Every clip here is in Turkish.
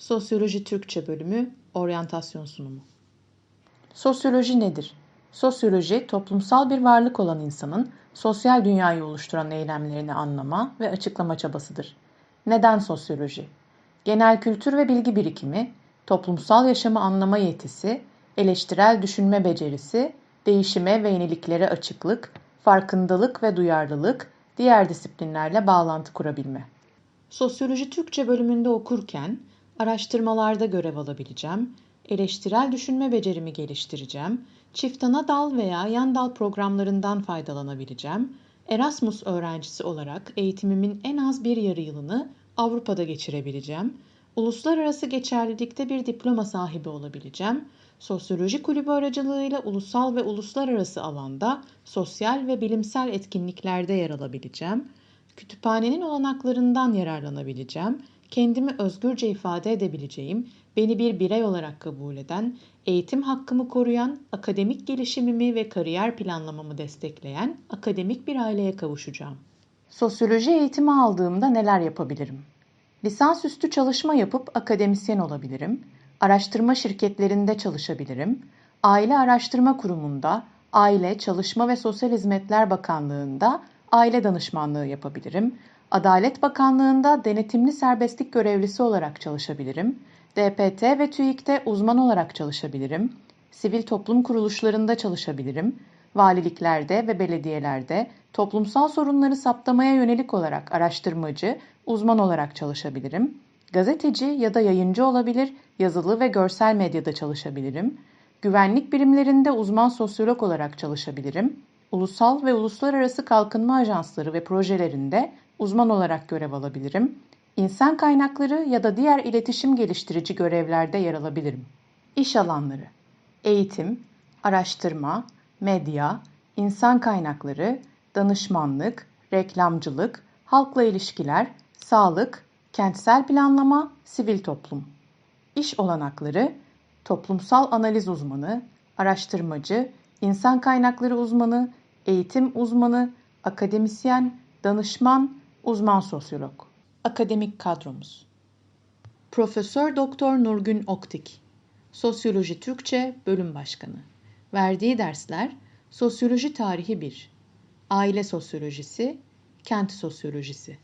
Sosyoloji Türkçe bölümü Oryantasyon sunumu. Sosyoloji nedir? Sosyoloji, toplumsal bir varlık olan insanın sosyal dünyayı oluşturan eylemlerini anlama ve açıklama çabasıdır. Neden sosyoloji? Genel kültür ve bilgi birikimi, toplumsal yaşamı anlama yetisi, eleştirel düşünme becerisi, değişime ve yeniliklere açıklık, farkındalık ve duyarlılık, diğer disiplinlerle bağlantı kurabilme. Sosyoloji Türkçe bölümünde okurken araştırmalarda görev alabileceğim, eleştirel düşünme becerimi geliştireceğim, çift ana dal veya yan dal programlarından faydalanabileceğim, Erasmus öğrencisi olarak eğitimimin en az bir yarı yılını Avrupa'da geçirebileceğim, uluslararası geçerlilikte bir diploma sahibi olabileceğim, sosyoloji kulübü aracılığıyla ulusal ve uluslararası alanda sosyal ve bilimsel etkinliklerde yer alabileceğim, kütüphanenin olanaklarından yararlanabileceğim, kendimi özgürce ifade edebileceğim, beni bir birey olarak kabul eden, eğitim hakkımı koruyan, akademik gelişimimi ve kariyer planlamamı destekleyen akademik bir aileye kavuşacağım. Sosyoloji eğitimi aldığımda neler yapabilirim? Lisansüstü çalışma yapıp akademisyen olabilirim. Araştırma şirketlerinde çalışabilirim. Aile Araştırma Kurumu'nda, Aile, Çalışma ve Sosyal Hizmetler Bakanlığı'nda aile danışmanlığı yapabilirim. Adalet Bakanlığı'nda denetimli serbestlik görevlisi olarak çalışabilirim. DPT ve TÜİK'te uzman olarak çalışabilirim. Sivil toplum kuruluşlarında çalışabilirim. Valiliklerde ve belediyelerde toplumsal sorunları saptamaya yönelik olarak araştırmacı, uzman olarak çalışabilirim. Gazeteci ya da yayıncı olabilir, yazılı ve görsel medyada çalışabilirim. Güvenlik birimlerinde uzman sosyolog olarak çalışabilirim. Ulusal ve uluslararası kalkınma ajansları ve projelerinde uzman olarak görev alabilirim. İnsan kaynakları ya da diğer iletişim geliştirici görevlerde yer alabilirim. İş alanları Eğitim, araştırma, medya, insan kaynakları, danışmanlık, reklamcılık, halkla ilişkiler, sağlık, kentsel planlama, sivil toplum. İş olanakları, toplumsal analiz uzmanı, araştırmacı, insan kaynakları uzmanı, eğitim uzmanı, akademisyen, danışman, uzman sosyolog. Akademik kadromuz. Profesör Doktor Nurgün Oktik, Sosyoloji Türkçe Bölüm Başkanı. Verdiği dersler Sosyoloji Tarihi 1, Aile Sosyolojisi, Kent Sosyolojisi.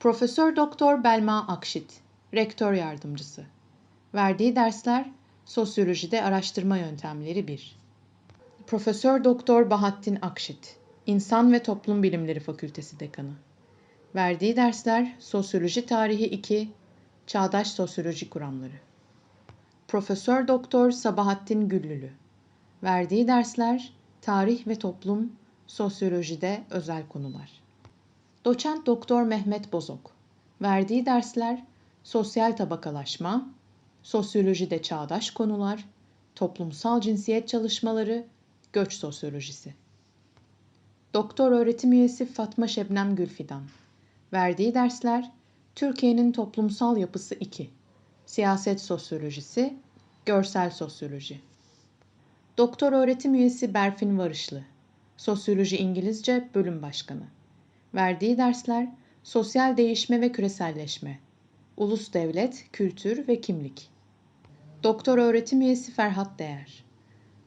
Profesör Doktor Belma Akşit, Rektör Yardımcısı. Verdiği dersler Sosyolojide Araştırma Yöntemleri 1. Profesör Doktor Bahattin Akşit, İnsan ve Toplum Bilimleri Fakültesi Dekanı. Verdiği dersler Sosyoloji Tarihi 2, Çağdaş Sosyoloji Kuramları. Profesör Doktor Sabahattin Güllülü. Verdiği dersler Tarih ve Toplum, Sosyolojide Özel Konular. Doçent Doktor Mehmet Bozok. Verdiği dersler Sosyal Tabakalaşma, Sosyolojide Çağdaş Konular, Toplumsal Cinsiyet Çalışmaları, Göç Sosyolojisi. Doktor öğretim üyesi Fatma Şebnem Gülfidan. Verdiği dersler Türkiye'nin toplumsal yapısı 2. Siyaset sosyolojisi, görsel sosyoloji. Doktor öğretim üyesi Berfin Varışlı. Sosyoloji İngilizce bölüm başkanı. Verdiği dersler sosyal değişme ve küreselleşme. Ulus devlet, kültür ve kimlik. Doktor öğretim üyesi Ferhat Değer.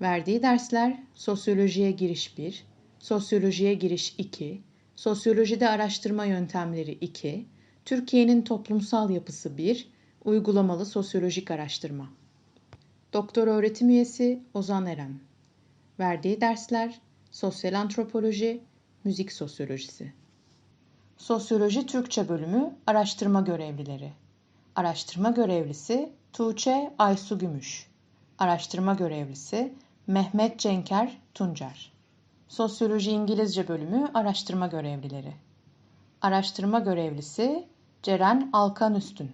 Verdiği dersler sosyolojiye giriş 1, sosyolojiye giriş 2, sosyolojide araştırma yöntemleri 2, Türkiye'nin toplumsal yapısı 1, uygulamalı sosyolojik araştırma. Doktor öğretim üyesi Ozan Eren. Verdiği dersler sosyal antropoloji, müzik sosyolojisi. Sosyoloji Türkçe bölümü araştırma görevlileri. Araştırma görevlisi Tuğçe Aysu Gümüş. Araştırma görevlisi Mehmet Cenker Tuncer. Sosyoloji İngilizce bölümü araştırma görevlileri. Araştırma görevlisi Ceren Alkan Üstün.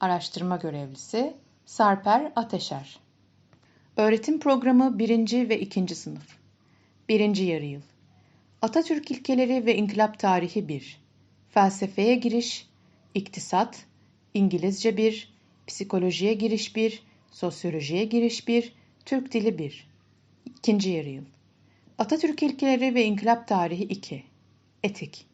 Araştırma görevlisi Sarper Ateşer. Öğretim programı 1. ve 2. sınıf. 1. yarı yıl. Atatürk ilkeleri ve İnkılap tarihi 1. Felsefeye giriş, İktisat, İngilizce 1, Psikolojiye giriş 1, Sosyolojiye giriş 1, Türk dili 1. 2. yarı yıl. Atatürk ilkeleri ve İnkılap tarihi 2. Etik.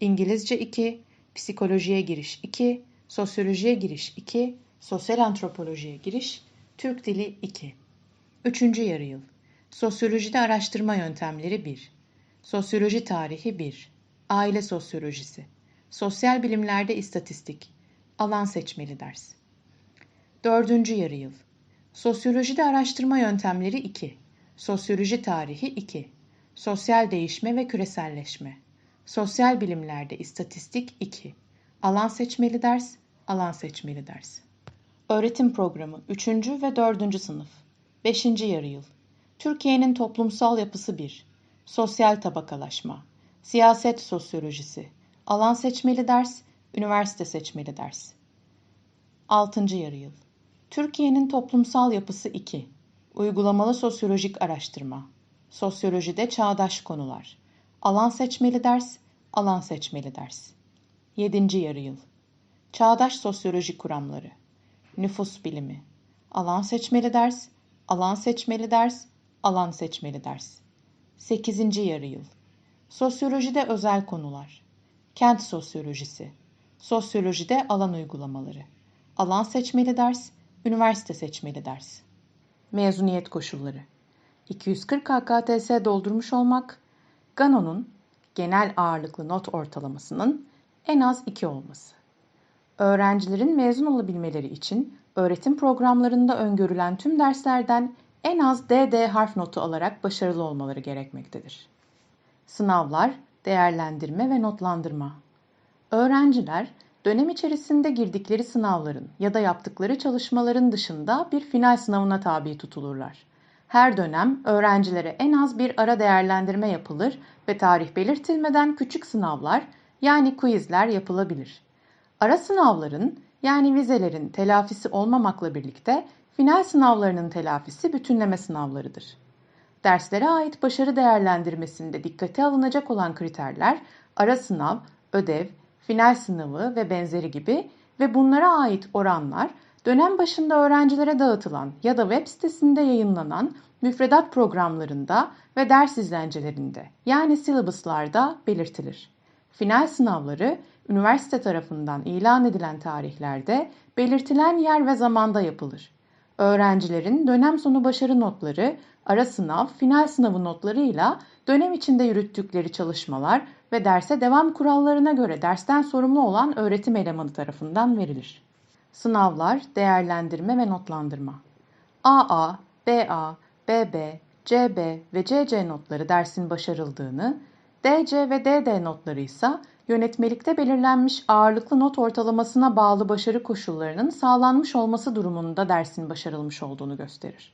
İngilizce 2, Psikolojiye giriş 2, Sosyolojiye giriş 2, Sosyal antropolojiye giriş, Türk dili 2. Üçüncü yarı yıl. Sosyolojide araştırma yöntemleri 1. Sosyoloji tarihi 1. Aile sosyolojisi. Sosyal bilimlerde istatistik. Alan seçmeli ders. Dördüncü yarı yıl. Sosyolojide araştırma yöntemleri 2. Sosyoloji tarihi 2. Sosyal değişme ve küreselleşme. Sosyal bilimlerde istatistik 2. Alan seçmeli ders, alan seçmeli ders. Öğretim programı 3. ve 4. sınıf. 5. yarı yıl. Türkiye'nin toplumsal yapısı 1. Sosyal tabakalaşma. Siyaset sosyolojisi. Alan seçmeli ders, üniversite seçmeli ders. 6. yarı yıl. Türkiye'nin toplumsal yapısı 2. Uygulamalı sosyolojik araştırma. Sosyolojide çağdaş konular. Alan seçmeli ders, alan seçmeli ders. 7. yarı yıl. Çağdaş sosyoloji kuramları. Nüfus bilimi. Alan seçmeli ders, alan seçmeli ders, alan seçmeli ders. 8. yarı yıl. Sosyolojide özel konular. Kent sosyolojisi. Sosyolojide alan uygulamaları. Alan seçmeli ders, üniversite seçmeli ders. Mezuniyet koşulları. 240 HKTS doldurmuş olmak, GANO'nun genel ağırlıklı not ortalamasının en az 2 olması. Öğrencilerin mezun olabilmeleri için öğretim programlarında öngörülen tüm derslerden en az DD harf notu alarak başarılı olmaları gerekmektedir. Sınavlar, değerlendirme ve notlandırma. Öğrenciler dönem içerisinde girdikleri sınavların ya da yaptıkları çalışmaların dışında bir final sınavına tabi tutulurlar. Her dönem öğrencilere en az bir ara değerlendirme yapılır ve tarih belirtilmeden küçük sınavlar yani quizler yapılabilir. Ara sınavların yani vizelerin telafisi olmamakla birlikte final sınavlarının telafisi bütünleme sınavlarıdır. Derslere ait başarı değerlendirmesinde dikkate alınacak olan kriterler ara sınav, ödev, final sınavı ve benzeri gibi ve bunlara ait oranlar dönem başında öğrencilere dağıtılan ya da web sitesinde yayınlanan müfredat programlarında ve ders izlencelerinde yani syllabuslarda belirtilir. Final sınavları üniversite tarafından ilan edilen tarihlerde belirtilen yer ve zamanda yapılır. Öğrencilerin dönem sonu başarı notları, ara sınav, final sınavı notlarıyla dönem içinde yürüttükleri çalışmalar ve derse devam kurallarına göre dersten sorumlu olan öğretim elemanı tarafından verilir. Sınavlar, değerlendirme ve notlandırma. AA, BA, BB, CB ve CC notları dersin başarıldığını, DC ve DD notları ise yönetmelikte belirlenmiş ağırlıklı not ortalamasına bağlı başarı koşullarının sağlanmış olması durumunda dersin başarılmış olduğunu gösterir.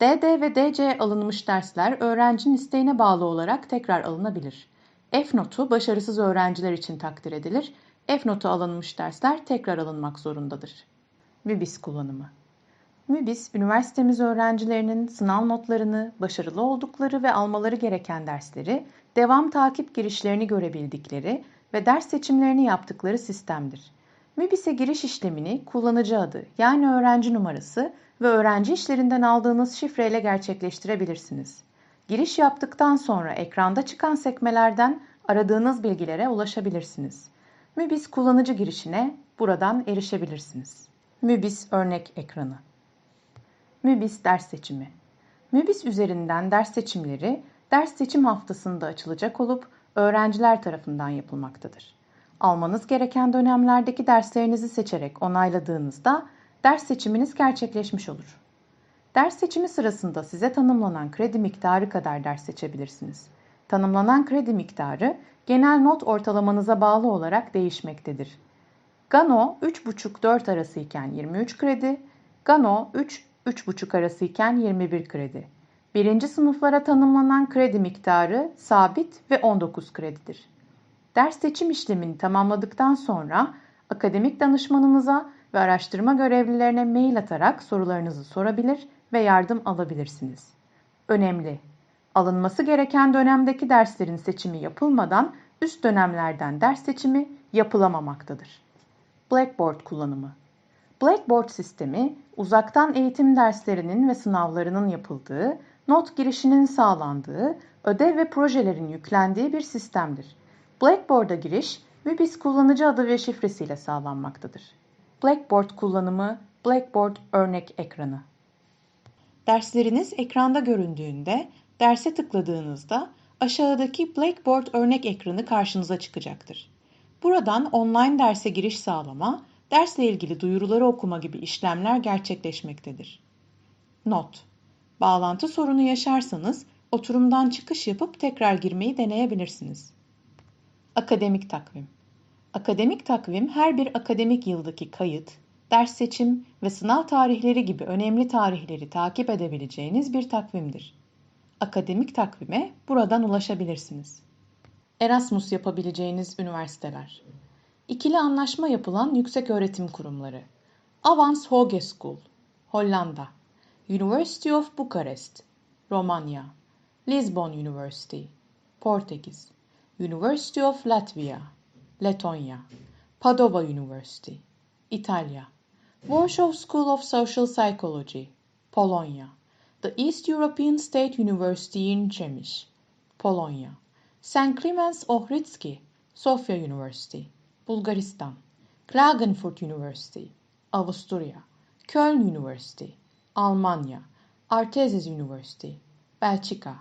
DD ve DC alınmış dersler öğrencinin isteğine bağlı olarak tekrar alınabilir. F notu başarısız öğrenciler için takdir edilir. F notu alınmış dersler tekrar alınmak zorundadır. MÜBİS kullanımı MÜBİS, üniversitemiz öğrencilerinin sınav notlarını, başarılı oldukları ve almaları gereken dersleri, devam takip girişlerini görebildikleri ve ders seçimlerini yaptıkları sistemdir. MÜBİS'e giriş işlemini kullanıcı adı yani öğrenci numarası ve öğrenci işlerinden aldığınız şifreyle gerçekleştirebilirsiniz. Giriş yaptıktan sonra ekranda çıkan sekmelerden aradığınız bilgilere ulaşabilirsiniz. MÜBİS kullanıcı girişine buradan erişebilirsiniz. MÜBİS örnek ekranı. MÜBİS ders seçimi. MÜBİS üzerinden ders seçimleri ders seçim haftasında açılacak olup öğrenciler tarafından yapılmaktadır. Almanız gereken dönemlerdeki derslerinizi seçerek onayladığınızda ders seçiminiz gerçekleşmiş olur. Ders seçimi sırasında size tanımlanan kredi miktarı kadar ders seçebilirsiniz. Tanımlanan kredi miktarı genel not ortalamanıza bağlı olarak değişmektedir. Gano 3,5-4 arası iken 23 kredi, Gano 3-3,5 arası iken 21 kredi. Birinci sınıflara tanımlanan kredi miktarı sabit ve 19 kredidir. Ders seçim işlemini tamamladıktan sonra akademik danışmanınıza ve araştırma görevlilerine mail atarak sorularınızı sorabilir ve yardım alabilirsiniz. Önemli! Alınması gereken dönemdeki derslerin seçimi yapılmadan üst dönemlerden ders seçimi yapılamamaktadır. Blackboard kullanımı Blackboard sistemi, uzaktan eğitim derslerinin ve sınavlarının yapıldığı, not girişinin sağlandığı, ödev ve projelerin yüklendiği bir sistemdir. Blackboard'a giriş, MÜBİS kullanıcı adı ve şifresiyle sağlanmaktadır. Blackboard kullanımı Blackboard örnek ekranı. Dersleriniz ekranda göründüğünde derse tıkladığınızda aşağıdaki Blackboard örnek ekranı karşınıza çıkacaktır. Buradan online derse giriş sağlama, dersle ilgili duyuruları okuma gibi işlemler gerçekleşmektedir. Not: Bağlantı sorunu yaşarsanız oturumdan çıkış yapıp tekrar girmeyi deneyebilirsiniz. Akademik takvim Akademik takvim her bir akademik yıldaki kayıt, ders seçim ve sınav tarihleri gibi önemli tarihleri takip edebileceğiniz bir takvimdir. Akademik takvime buradan ulaşabilirsiniz. Erasmus yapabileceğiniz üniversiteler. İkili anlaşma yapılan yüksek öğretim kurumları. Avans Hogeschool, Hollanda. University of Bucharest, Romanya. Lisbon University, Portekiz. University of Latvia, Letonya. Padova University, İtalya. Warsaw School of Social Psychology, Polonya. The East European State University in Przemyśl, Polonya. St. Clemens Ohridski, Sofia University, Bulgaristan. Klagenfurt University, Avusturya. Köln University, Almanya. Artezes University, Belçika.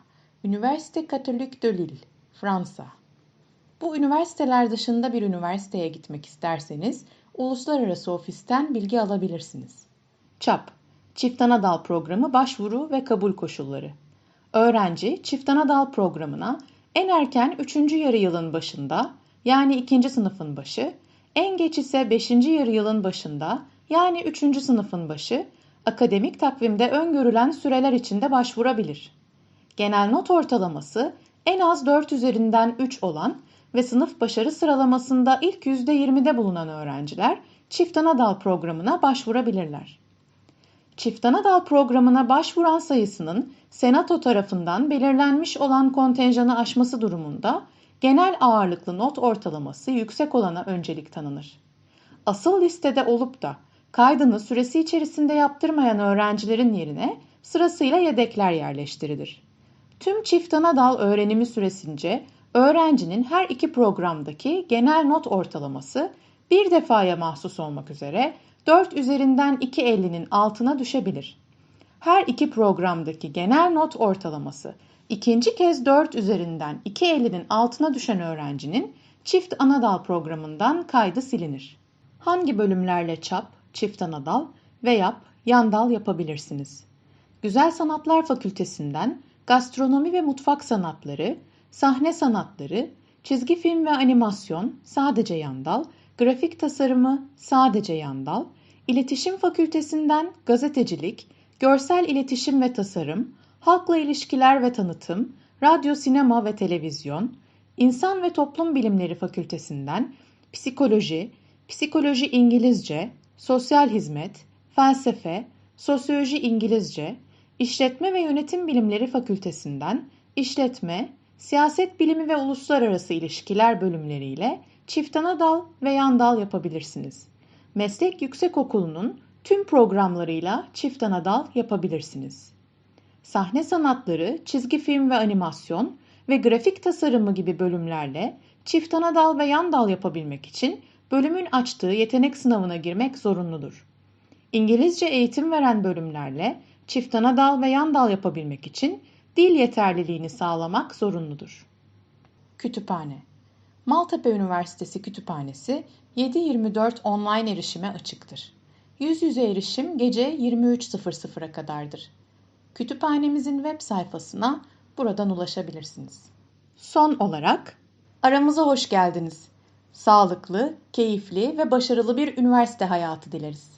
Üniversite Catholique de Lille, Fransa. Bu üniversiteler dışında bir üniversiteye gitmek isterseniz uluslararası ofisten bilgi alabilirsiniz. ÇAP, Çift Ana Dal Programı başvuru ve kabul koşulları. Öğrenci çift ana dal programına en erken 3. yarı yılın başında yani 2. sınıfın başı, en geç ise 5. yarı yılın başında yani 3. sınıfın başı akademik takvimde öngörülen süreler içinde başvurabilir. Genel not ortalaması en az 4 üzerinden 3 olan ve sınıf başarı sıralamasında ilk %20'de bulunan öğrenciler çift ana dal programına başvurabilirler. Çift ana dal programına başvuran sayısının Senato tarafından belirlenmiş olan kontenjanı aşması durumunda genel ağırlıklı not ortalaması yüksek olana öncelik tanınır. Asıl listede olup da kaydını süresi içerisinde yaptırmayan öğrencilerin yerine sırasıyla yedekler yerleştirilir. Tüm çift ana dal öğrenimi süresince öğrencinin her iki programdaki genel not ortalaması bir defaya mahsus olmak üzere 4 üzerinden 2.50'nin altına düşebilir. Her iki programdaki genel not ortalaması ikinci kez 4 üzerinden 2.50'nin altına düşen öğrencinin çift anadal programından kaydı silinir. Hangi bölümlerle çap, çift anadal ve yap, yandal yapabilirsiniz? Güzel Sanatlar Fakültesinden gastronomi ve mutfak sanatları, sahne sanatları, çizgi film ve animasyon sadece yandal, grafik tasarımı sadece yandal, İletişim Fakültesinden gazetecilik, görsel iletişim ve tasarım, halkla ilişkiler ve tanıtım, radyo, sinema ve televizyon, İnsan ve Toplum Bilimleri Fakültesinden psikoloji, psikoloji İngilizce, sosyal hizmet, felsefe, sosyoloji İngilizce, İşletme ve Yönetim Bilimleri Fakültesinden işletme, siyaset bilimi ve uluslararası ilişkiler bölümleriyle çift ana dal ve yan dal yapabilirsiniz. Meslek Yüksekokulu'nun tüm programlarıyla çift ana dal yapabilirsiniz. Sahne sanatları, çizgi film ve animasyon ve grafik tasarımı gibi bölümlerle çift ana dal ve yan dal yapabilmek için bölümün açtığı yetenek sınavına girmek zorunludur. İngilizce eğitim veren bölümlerle çift ana dal ve yan dal yapabilmek için dil yeterliliğini sağlamak zorunludur. Kütüphane Maltepe Üniversitesi Kütüphanesi 7-24 online erişime açıktır. Yüz yüze erişim gece 23.00'a kadardır. Kütüphanemizin web sayfasına buradan ulaşabilirsiniz. Son olarak aramıza hoş geldiniz. Sağlıklı, keyifli ve başarılı bir üniversite hayatı dileriz.